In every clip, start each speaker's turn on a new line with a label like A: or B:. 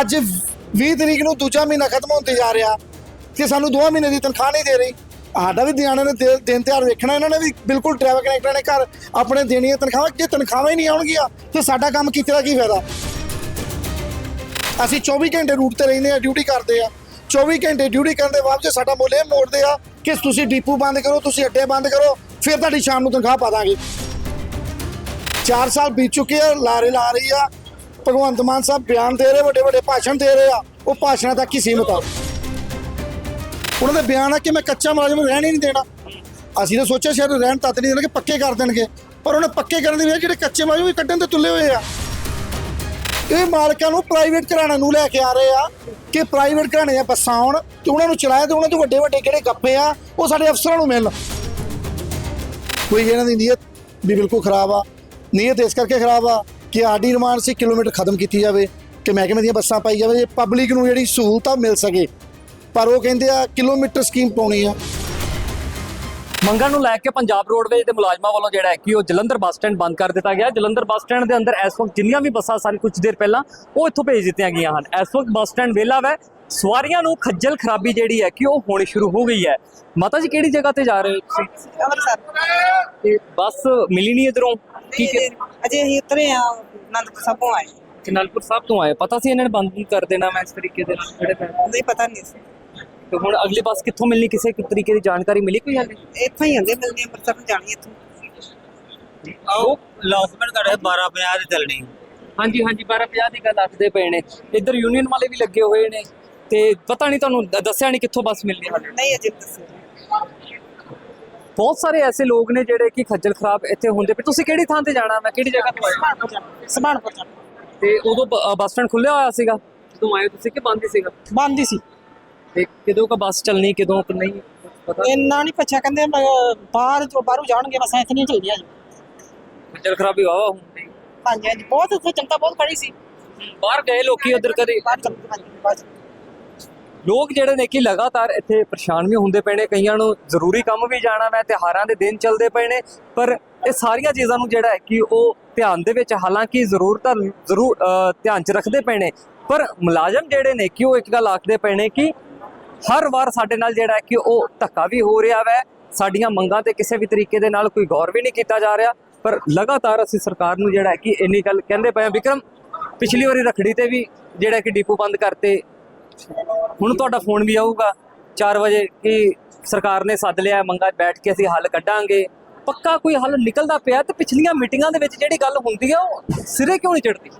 A: ਅੱਜ 20 ਤਰੀਕ ਨੂੰ ਦੂਜਾ ਮਹੀਨਾ ਖਤਮ ਹੋਣ 'ਤੇ ਜਾ ਰਿਹਾ ਕਿ ਸਾਨੂੰ ਦੋਵਾਂ ਮਹੀਨੇ ਦੀ ਤਨਖਾਹ ਨਹੀਂ ਦੇ ਰਹੀ। ਸਾਡਾ ਵੀ ਦਿਹਾੜੇ ਨੇ ਦਿਨ ਤਿਉਹਾਰ ਵੇਖਣਾ, ਇਹਨਾਂ ਨੇ ਵੀ ਬਿਲਕੁਲ ਟਰੈਵਲ ਕਨੈਕਟਰਾਂ ਨੇ ਘਰ ਆਪਣੇ ਦੇਣੀਆਂ ਤਨਖਾਹਾਂ ਜੇ ਤਨਖਾਹਾਂ ਹੀ ਨਹੀਂ ਆਉਣਗੀਆਂ, ਤੇ ਸਾਡਾ ਕੰਮ ਕੀਤੇ ਦਾ ਕੀ ਫਾਇਦਾ? ਅਸੀਂ 24 ਘੰਟੇ ਰੂਟ ਤੇ ਰਹਿੰਦੇ ਆ ਡਿਊਟੀ ਕਰਦੇ ਆ 24 ਘੰਟੇ ਡਿਊਟੀ ਕਰਨ ਦੇ ਬਾਵਜੂਦ ਸਾਡਾ ਮੁੱਲ ਇਹ ਮੋੜਦੇ ਆ ਕਿ ਤੁਸੀਂ ਡੀਪੂ ਬੰਦ ਕਰੋ, ਤੁਸੀਂ ਅੱਡੇ ਬੰਦ ਕਰੋ, ਫਿਰ ਤੁਹਾਡੀ ਸ਼ਾਮ ਨੂੰ ਤਨਖਾਹ ਪਾ ਦਾਂਗੇ। 4 ਸਾਲ ਬੀਤ ਚੁੱਕੇ ਆ, ਲਾਰੇ ਲਾ ਰਹੀ ਆ ਭਗਵੰਤ ਮਾਨ ਸਾਹਿਬ ਬਿਆਨ ਦੇ ਰਹੇ, ਵੱਡੇ ਵੱਡੇ ਭਾਸ਼ਣ ਦੇ ਰਹੇ ਆ, ਉਹ ਭਾਸ਼ਣਾਂ ਤੱਕ ਹੀ ਸੀਮਤ ਆ? ਉਹਨਾਂ ਦੇ ਬਿਆਨ ਆ ਕਿ ਮੈਂ ਕੱਚਾ ਮੁਲਾਜ਼ਮ ਰਹਿਣ ਹੀ ਨਹੀਂ ਦੇਣਾ। ਅਸੀਂ ਤਾਂ ਸੋਚਿਆ ਸ਼ਾਇਦ ਰਹਿਣ ਤੱਕ ਨਹੀਂ ਦੇਣਗੇ, ਪੱਕੇ ਕਰ ਦੇਣਗੇ। ਪਰ ਉਹਨੇ ਪੱਕੇ ਕਰਨ ਦੀ ਵਜ੍ਹਾ ਜਿਹੜੇ ਕੱਚੇ ਮੁਲਾਜ਼ਮ ਵੀ ਕੱਢਣ ਤੇ ਤੁੱਲੇ ਹੋਏ ਆ। ਇਹ ਮਾਲਕਾਂ ਨੂੰ ਪ੍ਰਾਈਵੇਟ ਘਰਾਣਿਆਂ ਨੂੰ ਲੈ ਕੇ ਆ ਰਹੇ ਆ ਕਿ ਪ੍ਰਾਈਵੇਟ ਘਰਾਣੇ ਆ ਬੱਸਾਂ ਆਉਣ ਤੇ ਉਹਨਾਂ ਨੂੰ ਚਲਾਇਆ ਤੇ ਉਹਨਾਂ ਤੋਂ ਵੱਡੇ ਵੱਡੇ ਜਿਹੜੇ ਗੱਪੇ ਆ, ਉਹ ਸਾਡੇ ਅਫਸਰਾਂ ਨੂੰ ਮਿਲਣ। ਕੋਈ ਇਹਨਾਂ ਦੀ ਨੀਅਤ ਵੀ ਬਿਲਕੁਲ ਖਰਾਬ ਆ। ਨੀਅਤ ਇਸ ਕਰਕੇ ਖਰਾਬ ਆ ਕਿ ਆਰਡੀ ਰਿਮਾਂਡ ਸੀ ਕਿਲੋਮੀਟਰ ਖਤਮ ਕੀਤੀ ਜਾਵੇ ਕਿ ਮਹਿਕਮੇ ਦੀਆਂ ਬੱਸਾਂ ਪਾਈ ਜਾਵੇ ਪਬਲਿਕ ਨੂੰ ਜਿਹੜੀ ਸਹੂਲਤਾਂ ਮਿਲ ਸਕੇ। ਪਰ ਉਹ ਕਹਿੰਦੇ ਆ ਕਿਲੋਮੀਟਰ ਸਕੀਮ ਪਾਉਣੀ ਆ।
B: ਮੰਗਾਂ ਨੂੰ ਲੈ ਕੇ ਪੰਜਾਬ ਰੋਡਵੇਜ਼ ਦੇ ਮੁਲਾਜ਼ਮਾਂ ਵੱਲੋਂ ਜਿਹੜਾ ਹੈ ਕਿ ਉਹ ਜਲੰਧਰ ਬੱਸ ਸਟੈਂਡ ਬੰਦ ਕਰ ਦਿੱਤਾ ਗਿਆ। ਜਲੰਧਰ ਬੱਸ ਸਟੈਂਡ ਦੇ ਅੰਦਰ ਇਸ ਵਕਤ ਜਿੰਨੀਆਂ ਵੀ ਬੱਸਾਂ ਸਨ ਕੁਝ ਦੇਰ ਪਹਿਲਾਂ ਉਹ ਇੱਥੋਂ ਭੇਜ ਦਿੱਤੀਆਂ ਗਈਆਂ ਹਨ। ਇਸ ਵਕਤ ਬੱਸ ਸਟੈਂਡ ਵਿਹਲਾ ਹੈ ਸਵਾਰੀਆਂ ਨੂੰ ਖੱਜਲ ਖਰਾਬੀ ਜਿਹੜੀ ਹੈ ਕਿ ਉਹ ਹੋਣੀ ਸ਼ੁਰੂ ਹੋ ਗਈ ਹੈ। ਮਾਤਾ ਜੀ ਕਿਹੜੀ ਜਗ੍ਹਾ ਤੇ ਜਾ ਰਹੇ ਹੋ ਤੁਸੀਂ?
C: ਅੰਮ੍ਰਿਤਸਰ।
B: ਤੇ ਬੱਸ ਮਿਲੀ ਨਹੀਂ ਇਧਰੋਂ? ਕੀ
C: ਅਜੇ ਅਜੇ ਅਸੀਂ ਉਤਰੇ ਆ ਅਨੰਦਪੁਰ ਸਾਹਿਬ ਤੋਂ ਆਏ।
B: ਕਨਲਪੁਰ ਸਾਹਿਬ ਤੋਂ ਆਏ। ਪਤਾ ਸੀ ਇਹਨਾਂ ਨੇ ਬੰਦ ਕਰ ਦੇਣਾ ਮੈਂ ਇਸ ਤਰੀਕੇ ਦੇ ਨਾਲ ਜਿਹੜੇ ਪੈਸੇ
C: ਨਹੀਂ ਪਤਾ ਨਹੀਂ ਸੀ।
B: ਤੇ ਹੁਣ ਅਗਲੀ ਬੱਸ ਕਿੱਥੋਂ ਮਿਲਣੀ ਕਿਸੇ ਤਰੀਕੇ ਦੀ ਜਾਣਕਾਰੀ ਮਿਲੀ ਕੋਈ ਹਾਲੇ?
C: ਇੱਥੋਂ ਹੀ ਹੁੰਦੇ ਮਿਲਦੇ ਅੰਮ੍ਰਿਤਸਰ ਨੂੰ ਜਾਣੀ ਇੱਥੋਂ।
B: ਉਹ
D: ਲਾਸਮੈਂਟ ਰਹੇ 1250 ਦੀ ਚੱਲਣੀ।
B: ਹਾਂਜੀ ਹਾਂਜੀ 1250 ਦੀ ਗੱਲ ਆਖਦੇ ਪਏ ਨੇ। ਇੱਧਰ ਯੂਨੀਅਨ ਵਾਲੇ ਵੀ ਲੱਗੇ ਹੋਏ ਨੇ। ਤੇ ਪਤਾ ਨਹੀਂ ਤੁਹਾਨੂੰ ਦ- ਦੱਸਿਆ ਨਹੀਂ ਕਿੱਥੋਂ ਬੱਸ ਮਿਲਣੀ ਹਾਲੇ।
C: ਨਹੀਂ ਅਜੇ ਦੱਸਿਆ।
B: ਬਹੁਤ ਸਾਰੇ ਐਸੇ ਲੋਕ ਨੇ ਜਿਹੜੇ ਕਿ ਖੱਜਲ ਖਰਾਬ ਇੱਥੇ ਹੁੰਦੇ ਪਏ। ਤੁਸੀਂ ਕਿਹੜੀ ਥਾਂ ਤੇ ਜਾਣਾ ਮੈਂ ਕਿਹੜੀ ਜਗ੍ਹਾ ਤੋਂ ਆਏ?
C: ਸਮਾਨਪੁਰ
B: ਤੇ ਉਦੋਂ ਬ- ਬੱਸ ਸਟੈਂਡ ਖੁੱਲਿਆ ਹੋਇਆ ਸੀਗਾ? ਜਦੋਂ ਆਏ ਤੁਸੀਂ ਕਿ ਬੰਦ ਹੀ ਸੀਗਾ?
C: ਬੰਦ ਹੀ ਸੀ।
B: ਤੇ ਕਦੋਂ ਕ ਬੱਸ ਚੱਲਣੀ ਕਦੋਂ ਕ ਨਹੀਂ? ਪਤਾ
C: ਇੰਨਾ ਨਹੀਂ ਪੁੱਛਿਆ ਕਹਿੰਦੇ ਮੈਂ ਬਾਹਰ ਜੋ ਬਾਹਰੋਂ ਜਾਣਗੇ ਬਸ ਇੱਥੇ ਨਹੀਂ ਚੱਲਦੀਆਂ ਜੀ।
B: ਖੱਜਲ ਖਰਾਬੀ ਵਾਵਾ ਹੁੰਦੀ
C: ਹਾਂਜੀ ਹਾਂਜੀ ਬਹੁਤ ਉੱਥੇ ਜਨਤਾ ਬਹੁਤ ਖੜੀ ਸੀ।
B: ਬਾਹਰ ਗਏ ਲੋਕੀ ਉਧਰ ਕਦੇ?
C: ਬਾਹਰ ਚੱਲ ਹਾਂਜੀ ਬਾਹਰ।
B: ਲੋਕ ਜਿਹੜੇ ਨੇ ਕਿ ਲਗਾਤਾਰ ਇੱਥੇ ਪਰੇਸ਼ਾਨ ਵੀ ਹੁੰਦੇ ਪਏ ਨੇ, ਕਈਆਂ ਨੂੰ ਜ਼ਰੂਰੀ ਕੰਮ ਵੀ ਜਾਣਾ ਮੈਂ ਤਿਉਹਾਰਾਂ ਦੇ ਦਿਨ ਚੱਲਦੇ ਪਏ ਨੇ, ਪਰ ਇਹ ਸਾਰੀਆਂ ਚੀਜ਼ਾਂ ਨੂੰ ਜਿਹੜਾ ਹੈ ਕਿ ਉਹ ਧਿਆਨ ਦੇ ਵਿੱਚ ਹਾਲਾਂਕਿ ਜ਼ਰੂਰਤਾਂ ਜ਼ਰੂਰ ਧਿਆਨ 'ਚ ਰੱਖਦੇ ਪਏ ਨੇ, ਪਰ ਮੁਲਾਜ਼ਮ ਜਿਹੜੇ ਨੇ ਕਿ ਉਹ ਇੱਕ ਗੱਲ ਆਖਦੇ ਪਏ ਨੇ ਕਿ ਹਰ ਵਾਰ ਸਾਡੇ ਨਾਲ ਜਿਹੜਾ ਹੈ ਕਿ ਉਹ ਧੱਕਾ ਵੀ ਹੋ ਰਿਹਾ ਵੈ, ਸਾਡੀਆਂ ਮੰਗਾਂ ਤੇ ਕਿਸੇ ਵੀ ਤਰੀਕੇ ਦੇ ਨਾਲ ਕੋਈ ਗੌਰ ਵੀ ਨਹੀਂ ਕੀਤਾ ਜਾ ਰਿਹਾ, ਪਰ ਲਗਾਤਾਰ ਅਸੀਂ ਸਰਕਾਰ ਨੂੰ ਜਿਹੜਾ ਹੈ ਕਿ ਇੰਨੀ ਗੱਲ ਕਹਿੰਦੇ ਪਏ ਹਾਂ, ਵਿਕਰਮ, ਪਿਛਲੀ ਵਾਰੀ ਰਖੜੀ ਤੇ ਵੀ ਜਿਹੜਾ ਕਿ ਡੀਪੂ ਬੰਦ ਕਰਤੇ ਹੁਣ ਤੁਹਾਡਾ ਫੋਨ ਵੀ ਆਊਗਾ। 4 ਵਜੇ ਕਿ ਸਰਕਾਰ ਨੇ ਸੱਦ ਲਿਆ, ਮੰਗਾ ਬੈਠ ਕੇ ਅਸੀਂ ਹੱਲ ਕੱਢਾਂਗੇ। ਪੱਕਾ ਕੋਈ ਹੱਲ ਨਿਕਲਦਾ ਪਿਆ ਤੇ ਪਿਛਲੀਆਂ ਮੀਟਿੰਗਾਂ ਦੇ ਵਿੱਚ ਜਿਹੜੀ ਗੱਲ ਹੁੰਦੀ ਆ, ਉਹ ਸਿਰੇ ਕਿਉਂ ਨਹੀਂ ਚੜਦੀ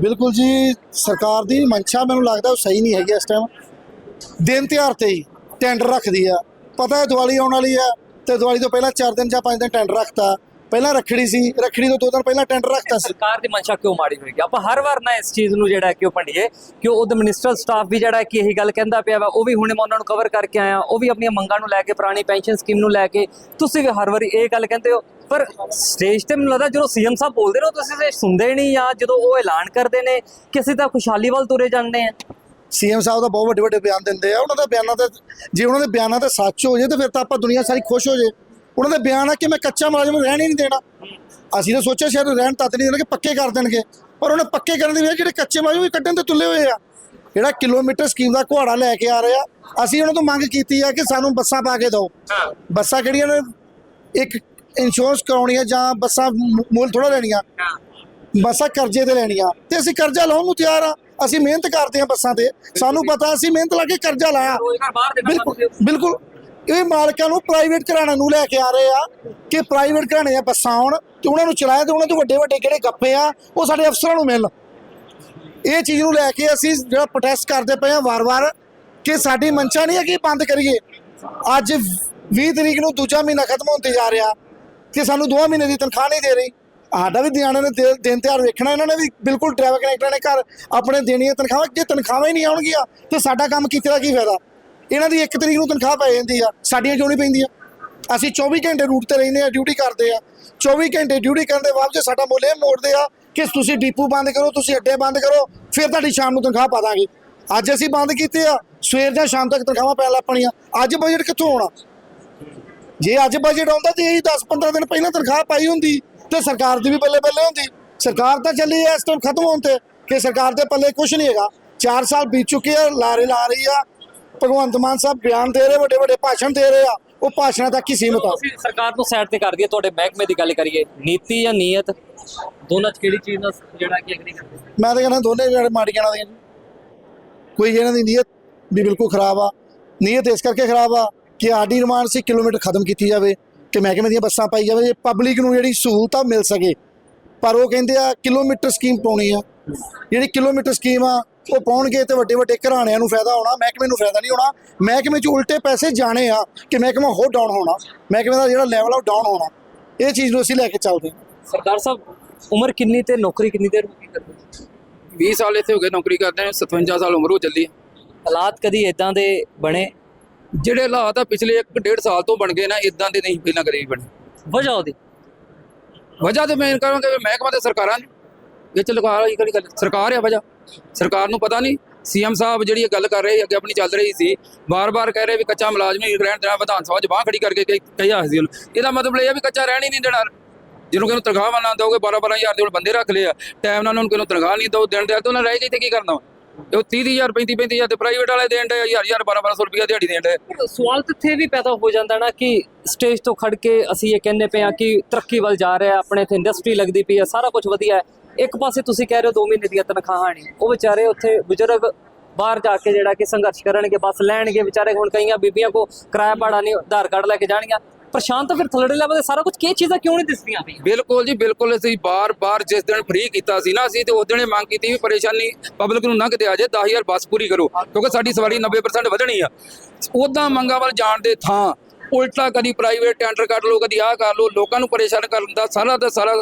A: ਬਿਲਕੁਲ ਜੀ, ਸਰਕਾਰ ਦੀ ਮਨਸ਼ਾ ਮੈਨੂੰ ਲੱਗਦਾ ਉਹ ਸਹੀ ਨਹੀਂ ਹੈਗੀ ਇਸ ਟਾਈਮ ਦਿਨ ਤਿਉਹਾਰ ਤੇ ਹੀ ਟੈਂਡਰ ਰੱਖਦੀ ਆ। ਪਤਾ ਹੈ ਦੀਵਾਲੀ ਆਉਣ ਵਾਲੀ ਆ ਤੇ ਦੀਵਾਲੀ ਤੋਂ ਪਹਿਲਾਂ 4 ਦਿਨ ਜਾਂ 5 ਦਿਨ ਟੈਂਡਰ ਰੱਖਤਾ। ਪਹਿਲਾਂ ਰੱਖੜੀ ਸੀ ਰੱਖੜੀ ਤੋਂ 2 ਦਿਨ ਪਹਿਲਾਂ ਟੈਂਡਰ ਰੱਖਤਾ ਸੀ।
B: ਸਰਕਾਰ ਦੀ ਮਨਸ਼ਾ ਕਿਉਂ ਮਾੜੀ ਹੋਏਗੀ ਆਪਾਂ ਹਰ ਵਾਰ ਨਾ ਇਸ ਚੀਜ਼ ਨੂੰ ਜਿਹੜਾ ਕਿ ਉਹ ਭੰਡੀਏ ਕਿ ਉਹਦਾ ਮਿਨਿਸਟਰ ਸਟਾਫ ਵੀ ਜਿਹੜਾ ਕਿ ਇਹੀ ਗੱਲ ਕਹਿੰਦਾ ਪਿਆ ਵਾ ਉਹ ਵੀ ਹੁਣੇ ਮੈਂ ਉਹਨਾਂ ਨੂੰ ਕਵਰ ਕਰਕੇ ਆਇਆ ਉਹ ਵੀ ਆਪਣੀਆਂ ਮੰਗਾਂ ਨੂੰ ਲੈ ਕੇ ਪੁਰਾਣੀ ਪੈਨਸ਼ਨ ਸਕੀਮ ਨੂੰ ਲੈ ਕੇ ਤੁਸੀਂ ਵੀ ਹਰ ਵਾਰੀ ਇਹ ਗੱਲ ਕਹਿੰਦੇ ਹੋ। ਪਰ ਸਟੇਜ ਤੇ ਮੈਨੂੰ ਲੱਗਦਾ ਜਦੋਂ ਸੀਐਮ ਸਾਹਿਬ ਬੋਲਦੇ ਨੇ ਉਹ ਤੁਸੀਂ ਤੇ ਸੁਣਦੇ ਹੀ ਨਹੀਂ ਜਾਂ ਜਦੋਂ ਉਹ ਐਲਾਨ ਕਰਦੇ ਨੇ ਕਿ ਅਸੀਂ ਤਾਂ ਖੁਸ਼ਹਾਲੀ ਵੱਲ ਤੁਰੇ ਜਾਂਦੇ ਆ
A: ਸੀਐਮ ਸਾਹਿਬ ਦਾ ਬਹੁਤ ਵੱਡੇ ਵੱਡੇ ਬਿਆਨ ਦਿੰਦੇ ਆ ਉਹਨਾਂ ਦਾ ਬਿਆਨਾਂ ਤੇ ਜੇ ਉਹਨਾਂ ਦੇ ਬਿਆਨਾਂ ਤੇ ਸੱਚ ਹੋ ਜੇ ਤੇ ਫਿਰ ਤਾਂ ਆਪਾਂ ਦੁਨੀਆ ਸਾਰੀ ਖੁਸ਼ ਹੋ ਜੇ। ਉਹਨਾਂ ਦੇ ਬਿਆਨ ਆ ਕਿ ਮੈਂ ਕੱਚਾ ਮੁਲਾਜ਼ਮ ਰਹਿਣ ਹੀ ਨਹੀਂ ਦੇਣਾ। ਅਸੀਂ ਤਾਂ ਸੋਚਿਆ ਸ਼ਾਇਦ ਰਹਿਣ ਤੱਕ ਨਹੀਂ ਦੇਣਗੇ ਪੱਕੇ ਕਰ ਦੇਣਗੇ। ਪਰ ਉਹਨੇ ਪੱਕੇ ਕਰਨ ਦੀ ਵਜ੍ਹਾ ਜਿਹੜੇ ਕੱਚੇ ਮੁਲਾਜ਼ਮ ਵੀ ਕੱਢਣ ਤੇ ਤੁੱਲੇ ਹੋਏ ਆ। ਜਿਹੜਾ ਕਿਲੋਮੀਟਰ ਸਕੀਮ ਦਾ ਘੁਆੜਾ ਲੈ ਕੇ ਆ ਰਿਹਾ ਅਸੀਂ ਉਹਨਾਂ ਤੋਂ ਮੰਗ ਕੀਤੀ ਆ ਕਿ ਸਾਨੂੰ ਬੱਸਾਂ ਪਾ ਕੇ ਦਿਓ। ਬੱਸਾਂ ਕਿਹੜੀਆਂ ਨੇ? ਇੱਕ ਇੰਸ਼ੋਰੈਂਸ ਕਰਾਉਣੀ ਆ ਜਾਂ ਬੱਸਾਂ ਮੁੱਲ ਥੋੜਾ ਲੈਣੀਆਂ। ਬੱਸਾਂ ਕਰਜ਼ੇ ਤੇ ਲੈਣੀਆਂ। ਤੇ ਅਸੀਂ ਕਰਜ਼ਾ ਲਾਉਣ ਨੂੰ ਤਿਆਰ ਆ। ਅਸੀਂ ਮਿਹਨਤ ਕਰਦੇ ਆ ਬੱਸਾਂ ਤੇ। ਸਾਨੂੰ ਪਤਾ ਅਸੀਂ ਮਿਹਨਤ ਲਾ ਕੇ ਕਰਜ਼ਾ ਲਾਇਆ। ਬਿਲਕੁਲ ਬਿਲਕੁਲ। ਇਹ ਮਾਲਕਾਂ ਨੂੰ ਪ੍ਰਾਈਵੇਟ ਘਰਾਣਿਆਂ ਨੂੰ ਲੈ ਕੇ ਆ ਰਹੇ ਆ ਕਿ ਪ੍ਰਾਈਵੇਟ ਘਰਾਣੇ ਆ ਬੱਸਾਂ ਆਉਣ ਤੇ ਉਹਨਾਂ ਨੂੰ ਚਲਾਇਆ ਤੇ ਉਹਨਾਂ ਤੋਂ ਵੱਡੇ ਵੱਡੇ ਜਿਹੜੇ ਗੱਪੇ ਆ, ਉਹ ਸਾਡੇ ਅਫਸਰਾਂ ਨੂੰ ਮਿਲਣ। ਇਹ ਚੀਜ਼ ਨੂੰ ਲੈ ਕੇ ਅਸੀਂ ਜਿਹੜਾ ਪ੍ਰੋਟੈਸਟ ਕਰਦੇ ਪਏ ਆ ਵਾਰ-ਵਾਰ ਕਿ ਸਾਡੀ ਮਨਸ਼ਾ ਨਹੀਂ ਹੈ ਕਿ ਬੰਦ ਕਰੀਏ। ਅੱਜ 20 ਤਰੀਕ ਨੂੰ ਦੂਜਾ ਮਹੀਨਾ ਖਤਮ ਹੋਣ 'ਤੇ ਜਾ ਰਿਹਾ ਕਿ ਸਾਨੂੰ ਦੋਵਾਂ ਮਹੀਨੇ ਦੀ ਤਨਖਾਹ ਨਹੀਂ ਦੇ ਰਹੀ। ਸਾਡਾ ਵੀ ਦਿਹਾੜੇ ਨੇ ਦਿਨ ਤਿਉਹਾਰ ਵੇਖਣਾ, ਇਹਨਾਂ ਨੇ ਵੀ ਬਿਲਕੁਲ ਡਰਾਈਵਰ ਕਨੈਕਟਰਾਂ ਨੇ ਘਰ ਆਪਣੇ ਦੇਣੀਆਂ ਤਨਖਾਹਾਂ, ਜੇ ਤਨਖਾਹਾਂ ਹੀ ਨਹੀਂ ਆਉਣਗੀਆਂ ਤੇ ਸਾਡਾ ਕੰਮ ਕੀਤੇ ਦਾ ਕੀ ਫਾਇਦਾ? ਇਹਨਾਂ ਦੀ 1 ਤਰੀਕ ਨੂੰ ਤਨਖਾਹ ਪੈ ਜਾਂਦੀ ਆ, ਸਾਡੀਆਂ ਕਿਉਂ ਨਹੀਂ ਪੈਂਦੀਆਂ? ਅਸੀਂ 24 ਘੰਟੇ ਰੂਟ ਤੇ ਰਹਿੰਦੇ ਆ ਡਿਊਟੀ ਕਰਦੇ ਆ। 24 ਘੰਟੇ ਡਿਊਟੀ ਕਰਨ ਦੇ ਬਾਵਜੂਦ ਸਾਡਾ ਮੁੱਲ ਇਹ ਮੋੜਦੇ ਆ ਕਿ ਤੁਸੀਂ ਡੀਪੂ ਬੰਦ ਕਰੋ, ਤੁਸੀਂ ਅੱਡੇ ਬੰਦ ਕਰੋ, ਫਿਰ ਤੁਹਾਡੀ ਸ਼ਾਮ ਨੂੰ ਤਨਖਾਹ ਪਾ ਦਾਂਗੇ। ਅੱਜ ਅਸੀਂ ਬੰਦ ਕੀਤੇ ਆ, ਸਵੇਰ ਜਾਂ ਸ਼ਾਮ ਤੱਕ ਤਨਖਾਹਾਂ ਪੈਣ ਲੱਗ ਪਣੀਆਂ। ਅੱਜ ਬਜਟ ਕਿੱਥੋਂ ਆਉਣਾ ਜੇ ਅੱਜ ਬਜਟ ਆਉਂਦਾ ਤੇ ਇਹ 10-15 ਦਿਨ ਪਹਿਲਾਂ ਤਨਖਾਹ ਪਾਈ ਹੁੰਦੀ ਤੇ ਸਰਕਾਰ ਦੀ ਵੀ ਬੱਲੇ ਬੱਲੇ ਹੁੰਦੀ। ਸਰਕਾਰ ਤਾਂ ਚੱਲੀ ਐ ਇਸ ਟਾਈਮ ਖਤਮ ਹੋਣ ਤੇ, ਕਿ ਸਰਕਾਰ ਦੇ ਪੱਲੇ ਕੁਝ ਨਹੀਂ ਹੈਗਾ। 4 ਸਾਲ ਬੀਤ ਚੁੱਕੇ ਆ, ਲਾਰੇ ਲਾ ਰਹੀ ਆ ਭਗਵੰਤ ਮਾਨ ਸਾਹਿਬ ਬਿਆਨ ਦੇ ਰਹੇ ਵੱਡੇ ਵੱਡੇ ਭਾਸ਼ਣ ਦੇ ਰਹੇ ਆ ਉਹ ਭਾਸ਼ਣਾਂ ਤੱਕ ਹੀ ਸੀਮਤ ਆ।
B: ਤੁਸੀਂ ਸਰਕਾਰ ਨੂੰ ਸਾਈਡ ਤੇ ਕਰ ਦਈਏ ਤੁਹਾਡੇ ਮਹਿਕਮੇ ਦੀ ਗੱਲ ਕਰੀਏ ਨੀਤੀ ਜਾਂ ਨੀਅਤ ਦੋਨਾਂ ਚ ਕਿਹੜੀ ਚੀਜ਼ ਨਾਲ ਜਿਹੜਾ ਕਿ ਐਗਰੀ ਕਰਦੇ?
A: ਮੈਂ ਤਾਂ ਕਹਿੰਦਾ ਦੋਨੇ ਜਿਹੜੇ ਮਾੜੀਆਂ ਨਾਲ ਦੀਆਂ ਕੋਈ ਇਹਨਾਂ ਦੀ ਨੀਅਤ ਵੀ ਬਿਲਕੁਲ ਖਰਾਬ ਆ। ਨੀਅਤ ਇਸ ਕਰਕੇ ਖਰਾਬ ਆ ਕਿ ਆਰਡੀ ਨਿਰਮਾਣ ਸੀ ਕਿਲੋਮੀਟਰ ਖਤਮ ਕੀਤੀ ਜਾਵੇ ਕਿ ਮਹਿਕਮੇ ਦੀਆਂ ਬੱਸਾਂ ਪਾਈ ਜਾਵੇ ਪਬਲਿਕ ਨੂੰ ਜਿਹੜੀ ਸਹੂਲਤਾਂ ਮਿਲ ਸਕੇ। ਪਰ ਉਹ ਕਹਿੰਦੇ ਆ ਕਿਲੋਮੀਟਰ ਸਕੀਮ ਪਾਉਣੀ ਆ। ਜਿਹੜੀ ਕਿਲੋਮੀਟਰ ਸਕੀਮ ਆ ਉਹ ਪਾਉਣਗੇ ਤੇ ਵੱਡੇ ਵੱਡੇ ਘਰਾਣਿਆਂ ਨੂੰ ਫਾਇਦਾ ਹੋਣਾ ਮਹਿਕਮੇ ਨੂੰ ਫਾਇਦਾ ਨਹੀਂ ਹੋਣਾ। ਮਹਿਕਮੇ 'ਚ ਉਲਟੇ ਪੈਸੇ ਜਾਣੇ ਆ ਕਿ ਮਹਿਕਮਾ ਹੋਰ ਡਾਊਨ ਹੋਣਾ। ਮਹਿਕਮੇ ਦਾ ਜਿਹੜਾ ਲੈਵਲ ਆ ਉਹ ਡਾਊਨ ਹੋਣਾ। ਇਹ ਚੀਜ਼ ਨੂੰ ਅਸੀਂ ਲੈ ਕੇ ਚੱਲਦੇ ਹਾਂ।
B: ਸਰਦਾਰ ਸਾਹਿਬ ਉਮਰ ਕਿੰਨੀ ਤੇ ਨੌਕਰੀ ਕਿੰਨੀ ਦੇਰ ਹੋ ਗਈ ਕਰਦੇ? ਹੋ?
E: 20 ਸਾਲ ਇੱਥੇ ਹੋ ਗਏ ਨੌਕਰੀ ਕਰਦੇ ਨੇ 57 ਸਾਲ ਉਮਰ ਹੋ ਚੱਲੀ।
B: ਹਾਲਾਤ ਕਦੀ ਇਦਾਂ ਦੇ ਬਣੇ?
E: ਜਿਹੜੇ ਹਾਲਾਤ ਆ ਪਿਛਲੇ 1.5 ਸਾਲ ਤੋਂ ਬਣ ਗਏ ਨਾ ਇਦਾਂ ਦੇ ਨਹੀਂ ਪਹਿਲਾਂ ਕਦੇ ਬਣੇ।
B: ਵਜ੍ਹਾ ਉਹਦੀ?
E: ਵਜ੍ਹਾ ਤੇ ਮੈਂ ਕਹਾਂਗਾ ਕਿ ਮਹਿਕਮਾ ਤੇ ਸਰਕਾਰਾਂ ਨੇ। ਇਹ ਚ ਲਗਾ ਵਾਲੀ ਕਿਹੜੀ ਗੱਲ ਸਰਕਾਰ ਆ ਵਜ੍ਹਾ। ਸਰਕਾਰ ਨੂੰ ਪਤਾ ਨਹੀਂ, ਸੀਐਮ ਸਾਹਿਬ ਜਿਹੜੀ ਇਹ ਗੱਲ ਕਰ ਰਹੇ, ਅੱਗੇ ਆਪਣੀ ਚੱਲ ਰਹੀ ਸੀ ਬਾਰ-ਬਾਰ ਕਹਿ ਰਹੇ ਵੀ ਕੱਚਾ ਮੁਲਾਜ਼ਮ ਹੀ ਰਹਿਣ ਦੇਣਾ, ਵਿਧਾਨ ਸਭਾ 'ਚ ਬਾਹ ਖੜੀ ਕਰਕੇ ਕਹੀ ਆਖਦੀ ਉਹਨੂੰ। ਇਹਦਾ ਮਤਲਬ ਇਹ ਹੈ ਵੀ ਕੱਚਾ ਰਹਿਣ ਹੀ ਨਹੀਂ ਦੇਣਾ। ਜਿਹਨੂੰ ਕਿਹਨੂੰ ਤਨਖਾਹ ਨਾ ਦੋਗੇ 12-12 ਹਜ਼ਾਰ ਦੇ ਹੁਣ ਬੰਦੇ ਰੱਖ ਲਏ ਆ। ਟਾਈਮ ਨਾਲ ਉਹਨਾਂ ਨੂੰ ਕਿਹਨੂੰ ਤਨਖਾਹ ਨਹੀਂ ਦੋ ਦੇਣ ਦੇ ਤਾਂ ਉਹਨਾਂ ਰਹਿ ਗਈ ਤੇ ਕੀ ਕਰਨਾ? ਵਾ? ਉਹ 30000 35 ਹਜ਼ਾਰ ਤੇ ਪ੍ਰਾਈਵੇਟ ਵਾਲੇ ਦੇਣ ਦੇ ਹਜ਼ਾਰ ਹਜ਼ਾਰ 12-1200 ਰੁਪਇਆ ਦਿਹਾੜੀ ਦੇਣ ਦੇ
B: ਸਵਾਲ ਤਾਂ ਵੀ ਪੈਦਾ ਹੋ ਜਾਂਦਾ ਨਾ ਕਿ ਸਟੇਜ ਤੋਂ ਖੜ ਕੇ ਅਸੀਂ ਇਹ ਕਹਿੰਦੇ ਪਏ ਆ ਕਿ ਤਰੱਕੀ ਵੱਲ ਜਾ ਰਿਹਾ, ਆਪਣੇ ਇੱਥੇ ਇੰਡਸਟਰੀ ਲੱਗਦੀ ਪਈ ਹੈ, ਸਾਰਾ ਕੁਝ ਵਧੀਆ ਹੈ। ਇੱਕ ਪਾਸੇ ਤੁਸੀਂ ਕਹਿ ਰਹੇ ਹੋ 2 ਮਹੀਨੇ ਦੀਆਂ ਤਨਖਾਹਾਂ ਨਹੀਂ ਉਹ ਵਿਚਾਰੇ ਉੱਥੇ ਬਜ਼ੁਰਗ ਬਾਹਰ ਜਾ ਕੇ ਜਿਹੜਾ ਕਿ ਸੰਘਰਸ਼ ਕਰਨਗੇ, ਬੱਸ ਲੈਣਗੇ, ਵਿਚਾਰੇ ਹੁਣ ਕਈਆਂ ਬੀਬੀਆਂ ਕੋ ਕਿਰਾਇਆ ਭਾੜਾ ਨਹੀਂ, ਆਧਾਰ ਕਾਰਡ ਲੈ ਕੇ ਜਾਣਗੀਆਂ। ਪਰੇਸ਼ਾਨ ਤਾਂ ਫਿਰ ਥੱਲੜੇ ਲੈਵਲ ਤੇ ਸਾਰਾ ਕੁਝ ਕੀ ਚੀਜ਼ਾਂ ਕਿਉਂ ਨਹੀਂ ਦਿਸਦੀਆਂ ਪਈਆਂ?
E: ਬਿਲਕੁਲ ਜੀ, ਬਿਲਕੁਲ ਅਸੀਂ ਬਾਰ-ਬਾਰ ਜਿਸ ਦਿਨ ਫ੍ਰੀ ਕੀਤਾ ਸੀ ਨਾ, ਅਸੀਂ ਤੇ ਉਸ ਦਿਨ ਇਹ ਮੰਗ ਕੀਤੀ ਵੀ ਪਰੇਸ਼ਾਨੀ ਪਬਲਿਕ ਨੂੰ ਨਾ ਕਿਤੇ ਆ ਜਾਏ 10000 ਬੱਸ ਪੂਰੀ ਕਰੋ, ਕਿਉਂਕਿ ਸਾਡੀ ਸਵਾਰੀ 90% ਵਧਣੀ ਆ। ਉਦਾਂ ਮੰਗਾਂ ਵੱਲ ਜਾਣ ਦੇ ਥਾਂ, ਉਲਟਾ ਕਦੀ ਪ੍ਰਾਈਵੇਟ ਟੈਂਡਰ ਕੱਢ ਲਓ, ਕਦੀ ਆਹ ਕਰ ਲਓ, ਲੋਕਾਂ ਨੂੰ ਪਰੇਸ਼ਾਨ ਕਰਨ ਦਾ ਸਾਰਾ ਦਾ ਸਾਰਾ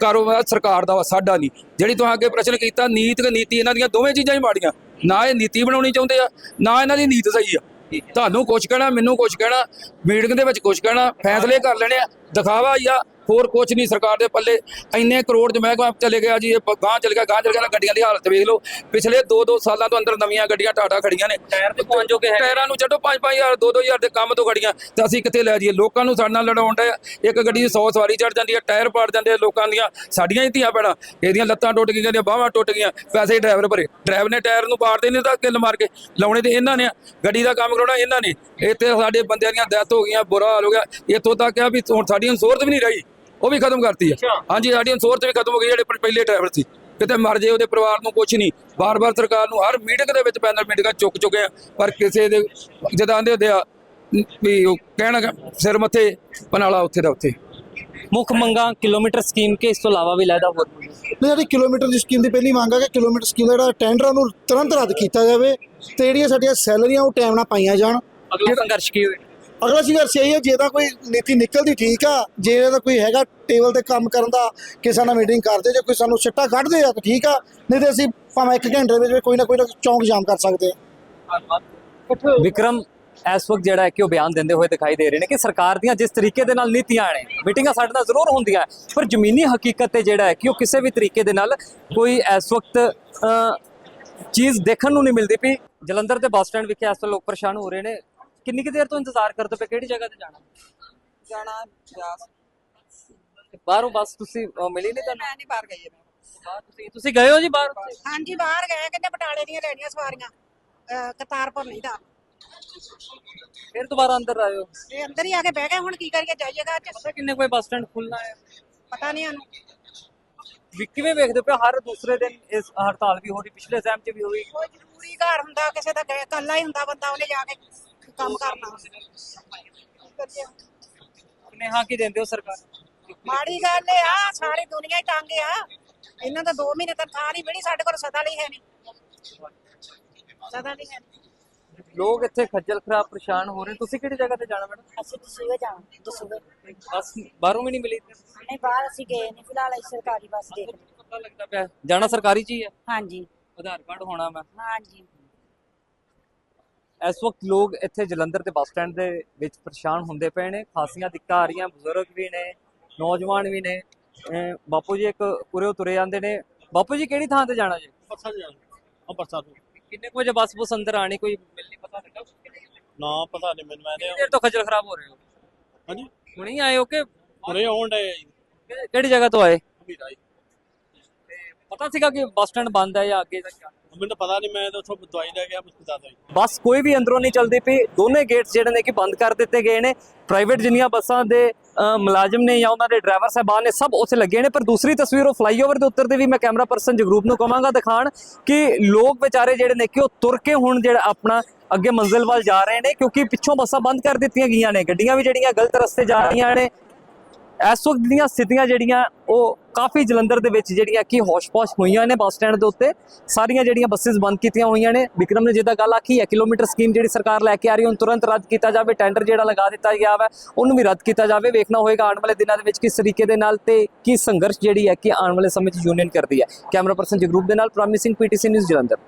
E: ਕਾਰੋਬਾਰ ਸਰਕਾਰ ਦਾ ਵਾ, ਸਾਡਾ ਨਹੀਂ। ਜਿਹੜੀ ਤੁਸੀਂ ਅੱਗੇ ਪ੍ਰਸ਼ਨ ਕੀਤਾ, ਨੀਤ ਤੇ ਨੀਤੀ ਇਹਨਾਂ ਦੀਆਂ ਦੋਵੇਂ ਚੀਜ਼ਾਂ ਹੀ ਮਾੜੀਆਂ। ਨਾ ਇਹ ਨੀਤੀ ਬਣਾਉਣੀ ਚਾਹੁੰਦੇ ਆ, ਨਾ ਇਹਨਾਂ ਦੀ ਨੀਤ ਸਹੀ ਆ। ਤੁਹਾਨੂੰ ਕੁਛ ਕਹਿਣਾ, ਮੈਨੂੰ ਕੁਛ ਕਹਿਣਾ ਮੀਟਿੰਗ ਦੇ ਵਿੱਚ ਕੁਛ ਕਹਿਣਾ, ਫੈਸਲੇ ਕਰ ਲੈਣੇ ਆ। ਦਿਖਾਵਾ ਹੀ ਆ ਹੋਰ ਕੁਛ ਨਹੀਂ ਸਰਕਾਰ ਦੇ ਪੱਲੇ। ਇੰਨੇ ਕਰੋੜ ਚ ਮਹਿਕਮਾ ਚਲੇ ਗਿਆ ਜੀ ਇਹ ਗਾਂ ਚਲ ਗਿਆ ਗਾਂ ਚਲ ਗਿਆ ਨਾ ਗੱਡੀਆਂ ਦੀ ਹਾਲਤ ਵੇਖ ਲਓ। ਪਿਛਲੇ 2-2 ਸਾਲਾਂ ਤੋਂ ਅੰਦਰ ਨਵੀਆਂ ਗੱਡੀਆਂ ਟਾਟਾ ਖੜੀਆਂ ਨੇ।
B: ਟਾਇਰ ਤੇ ਪਹੁੰਚ ਜੋ ਕੇ ਹੈ?
E: ਟਾਇਰਾਂ ਨੂੰ ਛੱਡੋ 5-5000 2-2000 ਦੇ ਕੰਮ ਤੋਂ ਗੱਡੀਆਂ ਤੇ ਅਸੀਂ ਕਿੱਥੇ ਲੈ ਜਾਈਏ? ਲੋਕਾਂ ਨੂੰ ਸਾਡੇ ਨਾਲ ਲੜਾਉਣ ਆ। ਇੱਕ ਗੱਡੀ ਦੀ 100 ਸਵਾਰੀ ਚੜ ਜਾਂਦੀ ਹੈ ਟਾਇਰ ਪਾੜ ਜਾਂਦੇ ਆ ਲੋਕਾਂ ਦੀਆਂ। ਸਾਡੀਆਂ ਹੀ ਧੀਆਂ ਪੈਣਾ ਇਹਦੀਆਂ ਲੱਤਾਂ ਟੁੱਟ ਗਈਆਂ ਦੀਆਂ ਬਾਹਾਂ ਟੁੱਟ ਗਈਆਂ। ਪੈਸੇ ਡਰਾਈਵਰ ਭਰੇ। ਡਰਾਈਵਰ ਨੇ ਟਾਇਰ ਨੂੰ ਪਾੜਦੇ ਨਹੀਂ ਤਾਂ ਕਿੱਲ ਮਾਰ ਕੇ ਲਾਉਣੇ ਤੇ ਇਹਨਾਂ ਨੇ। ਗੱਡੀ ਦਾ ਕੰਮ ਕਰਾਉਣਾ ਇਹਨਾਂ ਨੇ। ਇੱਥੇ ਸਾਡੇ ਬੰਦਿਆਂ ਦੀਆਂ ਡੈਥ ਹੋ ਗਈਆਂ ਬੁਰਾ ਹਾਲ ਹੋ ਗਿਆ। ਇੱਥੋਂ ਤੱਕ ਆ ਵੀ ਹੁਣ ਸਾਡੀ ਅਨਸੋਰਤ ਵੀ ਨਹੀਂ ਰਹੀ ਉਹ ਵੀ ਖਤਮ ਕਰਤੀ ਆ।
B: ਅੱਛਾ।
E: ਹਾਂਜੀ ਸਾਡੀ ਅਨਸੋਰਤ ਵੀ ਖਤਮ ਹੋ ਗਈ ਜਿਹੜੇ ਪਹਿਲੇ ਡਰਾਈਵਰ ਸੀ। ਕਿਤੇ ਮਰ ਜੇ ਉਹਦੇ ਪਰਿਵਾਰ ਨੂੰ ਕੁਝ ਨਹੀਂ। ਬਾਰ-ਬਾਰ ਸਰਕਾਰ ਨੂੰ ਹਰ ਮੀਟਿੰਗ ਦੇ ਵਿੱਚ ਪੈਨਲ ਮੀਟਿੰਗਾਂ ਚੁੱਕ ਚੁੱਕੇ ਆ। ਪਰ ਕਿਸੇ ਦੇ ਜਦਾਂ ਆਂਦੇ ਹੁੰਦੇ ਆ ਵੀ ਉਹ ਕਹਿਣਾ ਸਿਰ ਮੱਥੇ ਪਨਾਲਾ ਉੱਥੇ ਦਾ ਉੱਥੇ।
B: ਮੁੱਖ ਮੰਗਾਂ ਕਿਲੋਮੀਟਰ ਸਕੀਮ ਕੇ ਇਸ ਤੋਂ ਇਲਾਵਾ ਵੀ ਲੈਦਾ ਹੋਰ?
A: ਨਹੀਂ ਜਿਹੜੀ ਕਿਲੋਮੀਟਰ ਦੀ ਸਕੀਮ ਦੀ ਪਹਿਲੀ ਮੰਗ ਹੈ ਕਿ ਕਿਲੋਮੀਟਰ ਸਕੀਮ ਦਾ ਜਿਹੜਾ ਟੈਂਡਰ ਆ ਉਹਨੂੰ ਤੁਰੰਤ ਰੱਦ ਕੀਤਾ ਜਾਵੇ ਤੇ ਜਿਹੜੀਆਂ ਸਾਡੀਆਂ ਸੈਲਰੀਆਂ ਉਹ ਟਾਈਮ ਨਾਲ ਪਾਈਆਂ ਜਾਣ।
B: ਅਗਲਾ ਸੰਘਰਸ਼ ਕੀ ਹੋਵੇ
A: ਅਗਲਾ ਸੰਘਰਸ਼ ਇਹ ਹੈ ਜੇ ਤਾਂ ਕੋਈ ਨੀਤੀ ਨਿਕਲਦੀ ਠੀਕ ਆ ਜੇ ਇਹਦਾ ਕੋਈ ਹੈਗਾ ਟੇਬਲ ਤੇ ਕੰਮ ਕਰਨ ਦਾ ਕਿਸੇ ਨਾਲ ਮੀਟਿੰਗ ਕਰਦੇ ਜੇ ਕੋਈ ਸਾਨੂੰ ਸਿੱਟਾ ਕੱਢਦੇ ਆ ਤਾਂ ਠੀਕ ਆ ਨਹੀਂ ਤੇ ਅਸੀਂ ਭਾਵੇਂ ਇੱਕ ਘੰਟੇ ਦੇ ਵਿੱਚ ਕੋਈ ਨਾ ਕੋਈ ਚੌਂਕ ਜਾਮ ਕਰ ਸਕਦੇ ਆ।
B: ਵਿਕਰਮ ਇਸ ਵਕਤ ਜਿਹੜਾ ਹੈ ਕਿ ਉਹ ਬਿਆਨ ਦਿੰਦੇ ਹੋਏ ਦਿਖਾਈ ਦੇ ਰਹੇ ਨੇ ਕਿ ਸਰਕਾਰ ਦੀਆਂ ਜਿਸ ਤਰੀਕੇ ਦੇ ਨਾਲ ਨੀਤੀਆਂ ਨੇ ਮੀਟਿੰਗਾਂ ਸਾਡੇ ਨਾਲ ਜ਼ਰੂਰ ਹੁੰਦੀਆਂ ਹੈ, ਪਰ ਜ਼ਮੀਨੀ ਹਕੀਕਤ ਤੇ ਜਿਹੜਾ ਹੈ ਕਿ ਉਹ ਕਿਸੇ ਵੀ ਤਰੀਕੇ ਦੇ ਨਾਲ ਕੋਈ ਇਸ ਵਕਤ ਚੀਜ਼ ਦੇਖਣ ਨੂੰ ਨਹੀਂ ਮਿਲਦੀ ਪਈ। ਜਲੰਧਰ ਦੇ ਬੱਸ ਸਟੈਂਡ ਵਿਖੇ ਇਸ ਤੋਂ ਲੋਕ ਪਰੇਸ਼ਾਨ ਹੋ ਰਹੇ ਨੇ। ਕਿੰਨੀ ਕੁ ਦੇਰ ਤੋਂ ਇੰਤਜ਼ਾਰ ਕਰਦੇ ਪਏ? ਕਿਹੜੀ ਜਗ੍ਹਾ ਤੇ ਜਾਣਾ?
C: ਜਾਣਾ ਬਿਆਸ।
B: ਤੇ ਬਾਹਰੋਂ ਬੱਸ ਤੁਸੀਂ ਮਿਲੀ ਨਹੀਂ ਤੁਹਾਨੂੰ?
C: ਮੈਂ ਨਹੀਂ ਬਾਹਰ ਗਈ ਮੈਂ
B: ਬਾਹਰ ਤੁਸੀਂ ਤੁਸੀਂ ਗਏ ਹੋ ਜੀ ਬਾਹਰ?
C: ਹਾਂਜੀ ਬਾਹਰ ਗਏ ਕਹਿੰਦੇ ਬਟਾਲੇ ਦੀਆਂ ਲੈਣੀਆਂ ਸਵਾਰੀਆਂ ਅਹ ਕਰਤਾਰਪੁਰ ਨਹੀਂ ਦਾ
B: ਫਿਰ ਦੁਬਾਰਾ ਅੰਦਰ ਹੋ
C: ਇਹ ਅੰਦਰ ਹੀ ਆ ਕੇ ਬਹਿ ਗਏ ਹੁਣ ਕੀ ਕਰੀਏ ਜਾਈਏਗਾ ਅੱਜ
B: ਪਤਾ ਕਿੰਨੇ ਕੋਈ ਬੱਸ ਸਟੈਂਡ ਖੁੱਲਣਾ ਹੈ?
C: ਪਤਾ ਨਹੀਂ ਸਾਨੂੰ।
B: ਵੀ ਕਿਵੇਂ ਵੇਖਦੇ ਪਏ ਹੋ? ਹਰ ਦੂਸਰੇ ਦਿਨ ਇਸ ਹੜਤਾਲ ਵੀ ਹੋ ਰਹੀ ਪਿਛਲੇ ਟਾਈਮ 'ਚ ਵੀ ਹੋਈ।
C: ਕੋਈ ਜ਼ਰੂਰੀ ਘਰ ਹੁੰਦਾ ਕਿਸੇ ਦਾ ਕੱਲਾ ਹੀ ਹੁੰਦਾ ਬੰਦਾ ਉਹਨੇ ਜਾ ਕੇ ਕੰਮ ਕਰਨਾ।
B: ਸੁਨੇਹਾ ਕੀ ਦਿੰਦੇ ਹੋ ਸਰਕਾਰ?
C: ਮਾੜੀ ਗੱਲ ਇਹ ਆ ਸਾਰੀ ਦੁਨੀਆ ਹੀ ਤੰਗ ਆ। ਇਹਨਾਂ ਦਾ 2 ਮਹੀਨੇ ਤਨਖਾਹ ਨਹੀਂ ਮਿਲੀ ਸਾਡੇ ਕੋਲ ਸਦਾ ਲਈ ਹੈ ਨਹੀਂ। ਸਦਾ ਲਈ ਹੈ ਨਹੀਂ।
B: ਲੋਕ ਇੱਥੇ ਖੱਜਲ ਖਰਾਬ ਪਰੇਸ਼ਾਨ ਹੋ ਰਹੇ ਤੁਸੀਂ ਕਿਹੜੀ ਜਗ੍ਹਾ ਤੇ ਜਾਣਾ ਮੈਡਮ?
F: ਅਸੀਂ ਦਸੂਏ ਜਾਣਾ ਦਸੂਏ
B: ਬਸ ਬਾਹਰੋਂ ਵੀ ਨਹੀਂ ਮਿਲੀ?
F: ਨਹੀਂ ਬਾਹਰ ਅਸੀਂ ਗਏ ਨਹੀਂ ਫਿਲਹਾਲ ਅਸੀਂ ਸਰਕਾਰੀ ਬੱਸ ਦੇਖ ਲਈ
B: ਪਤਾ ਲੱਗਦਾ ਪਿਆ। ਜਾਣਾ ਸਰਕਾਰੀ ਚ ਹੀ ਹੈ?
F: ਹਾਂਜੀ।
B: ਆਧਾਰ ਕਾਰਡ ਹੋਣਾ ਮੈਂ।
F: ਹਾਂਜੀ।
B: ਇਸ ਵਕਤ ਲੋਕ ਇੱਥੇ ਜਲੰਧਰ ਦੇ ਬੱਸ ਸਟੈਂਡ ਦੇ ਵਿੱਚ ਪਰੇਸ਼ਾਨ ਹੁੰਦੇ ਪਏ ਨੇ। ਖਾਸੀਆਂ ਦਿੱਕਤਾਂ ਆ ਰਹੀਆਂ ਬਜ਼ੁਰਗ ਵੀ ਨੇ ਨੌਜਵਾਨ ਵੀ ਨੇ। ਬਾਪੂ ਜੀ ਇੱਕ ਉਰੇ ਤੁਰੇ ਜਾਂਦੇ ਨੇ। ਬਾਪੂ ਜੀ ਕਿਹੜੀ ਥਾਂ ਤੇ ਜਾਣਾ ਜੀ?
G: ਬੱਸਾਂ ਜਾਣਾ ਅੰਮ੍ਰਿਤਸਰ ਨੂੰ
B: ਕਿੰਨੇ ਕੁ ਵਜੇ ਬੱਸ ਬੁਸ ਅੰਦਰ ਆਣੀ ਕੋਈ ਮਿਲਣੀ ਪਤਾ ਲੱਗਾ
G: ਨਾ ਪਤਾ ਨਹੀਂ ਮੈਨੂੰ ਮੈਂ
B: ਦੇਰ ਤੋਂ ਖੱਜਲ ਖਰਾਬ ਹੋ ਰਹੇ ਹੋ?
G: ਹਾਂਜੀ?
B: ਹੁਣੇ ਆਏ ਹੋ ਕਿ
G: ਹੁਣੇ ਆਉਣ ਡੇ
B: ਕਿਹੜੀ ਜਗ੍ਹਾ ਤੋਂ ਆਏ? ਪਤਾ ਸੀਗਾ ਕਿ ਬੱਸ ਸਟੈਂਡ ਬੰਦ ਹੈ ਜਾਂ ਅੱਗੇ ਦਾ ਕਿਆ
G: ਮੈਨੂੰ ਪਤਾ ਨਹੀਂ ਮੈਂ ਤਾਂ ਉੱਥੋਂ ਦਵਾਈ ਲੈ ਗਿਆ ਮੈਨੂੰ ਦੱਸ ਦਿਓ
B: ਬੱਸ ਕੋਈ ਵੀ ਅੰਦਰੋਂ ਨਹੀਂ ਚੱਲਦੀ ਪਈ। ਦੋਨੇ ਗੇਟਸ ਜਿਹੜੇ ਨੇ ਕਿ ਬੰਦ ਕਰ ਦਿੱਤੇ ਗਏ ਨੇ। ਪ੍ਰਾਈਵੇਟ ਜਿੰਨੀਆਂ ਬੱਸਾਂ ਦੇ ਮੁਲਾਜ਼ਮ ਨੇ ਜਾਂ ਉਹਨਾਂ ਦੇ ਡਰਾਈਵਰ ਸਾਹਿਬਾਨ ਨੇ ਸਭ ਉੱਥੇ ਲੱਗੇ ਨੇ। ਪਰ ਦੂਸਰੀ ਤਸਵੀਰ ਉਹ ਫਲਾਈਓਵਰ ਦੇ ਉੱਤਰ ਦੇ ਵੀ ਮੈਂ ਕੈਮਰਾ ਪਰਸਨ ਜਗਰੂਪ ਨੂੰ ਕਹਾਂਗਾ ਦਿਖਾਣ ਕਿ ਲੋਕ ਵਿਚਾਰੇ ਜਿਹੜੇ ਨੇ ਕਿ ਉਹ ਤੁਰ ਕੇ ਹੁਣ ਜਿਹੜਾ ਆਪਣਾ ਅੱਗੇ ਮੰਜ਼ਿਲ ਵੱਲ ਜਾ ਰਹੇ ਨੇ। ਕਿਉਂਕਿ ਪਿੱਛੋਂ ਬੱਸਾਂ ਬੰਦ ਕਰ ਦਿੱਤੀਆਂ ਗਈਆਂ ਨੇ। ਗੱਡੀਆਂ ਵੀ ਜਿਹੜੀਆਂ ਗਲਤ ਰਸਤੇ ਜਾ ਰਹੀਆਂ ਨੇ। ਇਸ ਵਕਤ ਦੀਆਂ ਸਥਿਤੀਆਂ ਜਿਹੜੀਆਂ, ਉਹ ਕਾਫੀ ਜਲੰਧਰ ਦੇ ਵਿੱਚ ਜਿਹੜੀਆਂ ਕਿ ਹੋਸ਼ ਪੌਸ਼ ਹੋਈਆਂ ਨੇ ਬੱਸ ਸਟੈਂਡ ਦੇ ਉੱਤੇ। ਸਾਰੀਆਂ ਜਿਹੜੀਆਂ ਬੱਸਸ ਬੰਦ ਕੀਤੀਆਂ ਹੋਈਆਂ ਨੇ। ਵਿਕਰਮ ਨੇ ਜਿੱਦਾਂ ਗੱਲ ਆਖੀ ਹੈ ਕਿਲੋਮੀਟਰ ਸਕੀਮ ਜਿਹੜੀ ਸਰਕਾਰ ਲੈ ਕੇ ਆ ਰਹੀ ਹੈ, ਉਹਨੂੰ ਤੁਰੰਤ ਰੱਦ ਕੀਤਾ ਜਾਵੇ, ਟੈਂਡਰ ਜਿਹੜਾ ਲਗਾ ਦਿੱਤਾ ਗਿਆ ਵਾ, ਉਹਨੂੰ ਵੀ ਰੱਦ ਕੀਤਾ ਜਾਵੇ। ਵੇਖਣਾ ਹੋਏਗਾ ਆਉਣ ਵਾਲੇ ਦਿਨਾਂ ਦੇ ਵਿੱਚ ਕਿਸ ਤਰੀਕੇ ਦੇ ਨਾਲ ਤੇ ਕੀ ਸੰਘਰਸ਼ ਜਿਹੜੀ ਹੈ ਕਿ ਆਉਣ ਵਾਲੇ ਸਮੇਂ 'ਚ ਯੂਨੀਅਨ ਕਰਦੀ ਹੈ। ਕੈਮਰਾ ਪਰਸਨ ਜਗਰੂਪ ਦੇ ਨਾਲ ਪ੍ਰਾਮਿਸਿੰਗ ਪੀਟੀਸੀ ਨਿਊਜ਼ ਜਲੰਧਰ।